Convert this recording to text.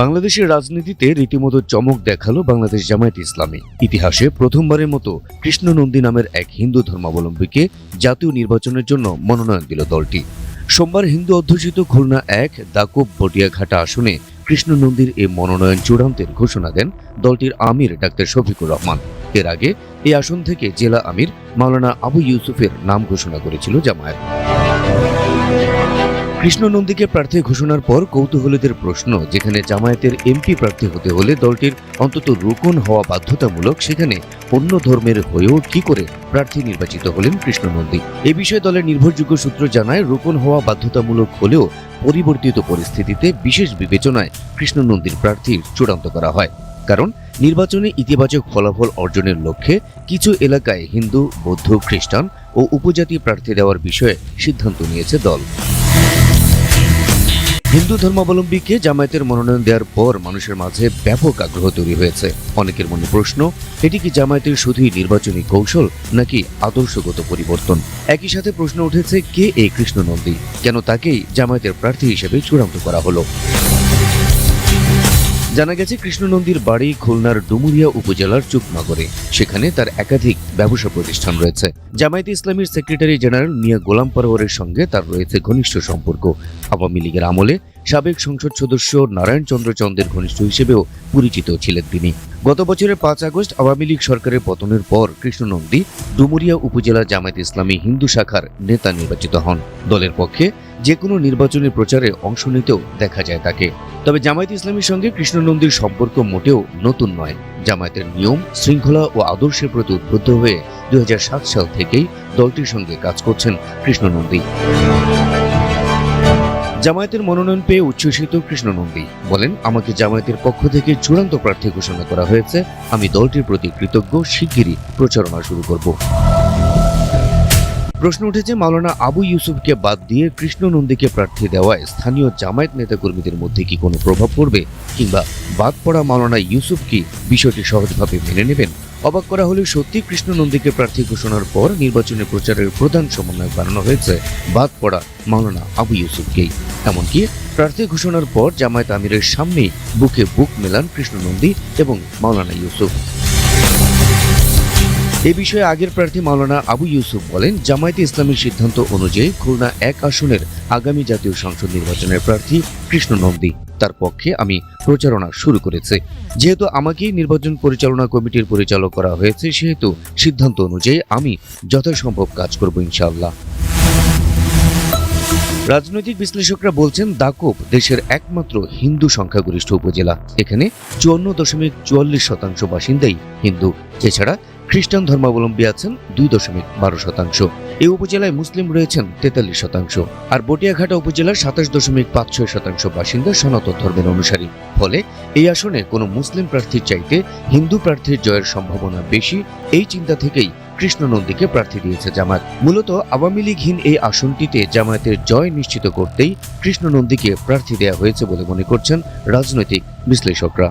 বাংলাদেশের রাজনীতিতে রীতিমতো চমক দেখাল বাংলাদেশ জামায়াত ইসলামী। ইতিহাসে প্রথমবারের মতো কৃষ্ণনন্দী নামের এক হিন্দু ধর্মাবলম্বীকে জাতীয় নির্বাচনের জন্য মনোনয়ন দিল দলটি। সোমবার হিন্দু অধ্যুষিত খুলনা এক দাকুব বটিয়াঘাটা আসনে কৃষ্ণনন্দীর এই মনোনয়ন চূড়ান্তের ঘোষণা দেন দলটির আমির ডাক্তার শফিকুর রহমান। এর আগে এই আসন থেকে জেলা আমির মাওলানা আবু ইউসুফের নাম ঘোষণা করেছিল জামায়াত। কৃষ্ণ নন্দীকে প্রার্থী ঘোষণার পর কৌতূহলীদের প্রশ্ন, যেখানে জামায়াতের এমপি প্রার্থী হতে হলে দলটির অন্তত রোকন হওয়া বাধ্যতামূলক, সেখানে অন্য ধর্মের হয়েও কি করে প্রার্থী নির্বাচিত হলেন কৃষ্ণ নন্দী এ বিষয়ে দলের নির্ভরযোগ্য সূত্র জানায়, রোকন হওয়া বাধ্যতামূলক হলেও পরিবর্তিত পরিস্থিতিতে বিশেষ বিবেচনায় কৃষ্ণ নন্দীর প্রার্থী চূড়ান্ত করা হয়। কারণ, নির্বাচনে ইতিবাচক ফলাফল অর্জনের লক্ষ্যে কিছু এলাকায় হিন্দু, বৌদ্ধ, খ্রিস্টান ও উপজাতি প্রার্থী দেওয়ার বিষয়ে সিদ্ধান্ত নিয়েছে দল। হিন্দু ধর্মাবলম্বীকে জামায়াতের মনোনয়ন দেওয়ার পর মানুষের মাঝে ব্যাপক আগ্রহ তৈরি হয়েছে। অনেকের মনে প্রশ্ন, এটি কি জামায়াতের শুধুই নির্বাচনী কৌশল নাকি আদর্শগত পরিবর্তন? একই সাথে প্রশ্ন উঠেছে, কে এই কৃষ্ণ নন্দী কেন তাকেই জামায়াতের প্রার্থী হিসেবে চূড়ান্ত করা হলো? জানা গেছে, কৃষ্ণনন্দীর বাড়ি খুলনার ডুমুরিয়া উপজেলার চুকনগরে। সেখানে তার একাধিক ব্যবসা প্রতিষ্ঠান রয়েছে। জামায়াতে ইসলামীর সেক্রেটারি জেনারেল মিয়া গোলাম পরোয়ারের সঙ্গে তার রয়েছে ঘনিষ্ঠ সম্পর্ক। আওয়ামী লীগের আমলে সাবেক সংসদ সদস্য নারায়ণ চন্দ্র চন্দ্রের ঘনিষ্ঠ হিসেবেও পরিচিত ছিলেন তিনি। গত বছরের পাঁচ আগস্ট আওয়ামী লীগ সরকারের পতনের পর কৃষ্ণনন্দী ডুমুরিয়া উপজেলা জামায়াত ইসলামী হিন্দু শাখার নেতা নির্বাচিত হন। দলের পক্ষে যে কোনো নির্বাচনী প্রচারে অংশ নিতেও দেখা যায় তাকে। তবে জামায়াত ইসলামীর সঙ্গে কৃষ্ণনন্দীর সম্পর্ক মোটেও নতুন নয়। জামায়াতের নিয়ম, শৃঙ্খলা ও আদর্শের প্রতি উদ্বুদ্ধ হয়ে দু হাজার সাত সাল থেকেই দলটির সঙ্গে কাজ করছেন কৃষ্ণনন্দী। জামায়াতের মনোনয়ন পেয়ে উচ্ছ্বসিত কৃষ্ণনন্দী। বলেন, আমাকে জামায়াতের পক্ষ থেকে চূড়ান্ত প্রার্থী ঘোষণা করা হয়েছে। আমি দলটির প্রতি কৃতজ্ঞ, শিগগিরই প্রচারণা শুরু করব। প্রশ্ন উঠেছে, মাওলানা আবু ইউসুফকে বাদ দিয়ে কৃষ্ণ নন্দীকে প্রার্থী দেওয়ায় স্থানীয় জামায়াত নেতাকর্মীদের মধ্যে কি কোনো প্রভাব পড়বে? কিংবা বাদ পড়া মাওলানা ইউসুফ কি বিষয়টি সহজভাবে মেনে নেবেন? অবাক করা হলে সত্যি কৃষ্ণ নন্দীকে প্রার্থী ঘোষণার পর নির্বাচনী প্রচারের প্রধান সমন্বয় বানানো হয়েছে বাদ পড়া মাওলানা আবু ইউসুফকেই। এমনকি প্রার্থী ঘোষণার পর জামায়াত আমিরের সামনে বুকে বুক মেলান কৃষ্ণ নন্দী এবং মাওলানা ইউসুফ। এ বিষয়ে আগের প্রার্থী মাওলানা আবু ইউসুফ বলেন, জামায়াতে ইসলামের সিদ্ধান্ত অনুযায়ী খুলনা এক আসনের আগামী জাতীয় সংসদ নির্বাচনের প্রার্থী কৃষ্ণ নন্দী। তার পক্ষে আমি প্রচারণা শুরু করেছে। যেহেতু আমাকেই নির্বাচন পরিচালনা কমিটির পরিচালক করা হয়েছে, সেহেতু সিদ্ধান্ত অনুযায়ী আমি যথাসম্ভব কাজ করব ইনশাআল্লাহ। রাজনৈতিক বিশ্লেষকরা বলছেন দাকুব দেশের একমাত্র হিন্দু সংখ্যাগরিষ্ঠ উপজেলা। এখানে চুয়ান্ন দশমিক চুয়াল্লিশ শতাংশ বাসিন্দাই হিন্দু। এছাড়া খ্রিস্টান ধর্মাবলম্বী আছেন দুই দশমিক বারো শতাংশ। এই উপজেলায় মুসলিম রয়েছেন তেতাল্লিশ শতাংশ। আর বটিয়াঘাটা উপজেলার সাতাশ দশমিক পাঁচ ছয় শতাংশ বাসিন্দা সনাতন ধর্মের অনুসারী। ফলে এই আসনে কোনো মুসলিম প্রার্থীর চাইতে হিন্দু প্রার্থীর জয়ের সম্ভাবনা বেশি, এই চিন্তা থেকেই কৃষ্ণ নন্দীকে প্রার্থী দিয়েছে জামায়াত। মূলত আওয়ামী লীগহীন এই আসনটিতে জামায়াতের জয় নিশ্চিত করতেই কৃষ্ণ নন্দীকে প্রার্থী দেওয়া হয়েছে বলে মনে করছেন রাজনৈতিক বিশ্লেষকরা।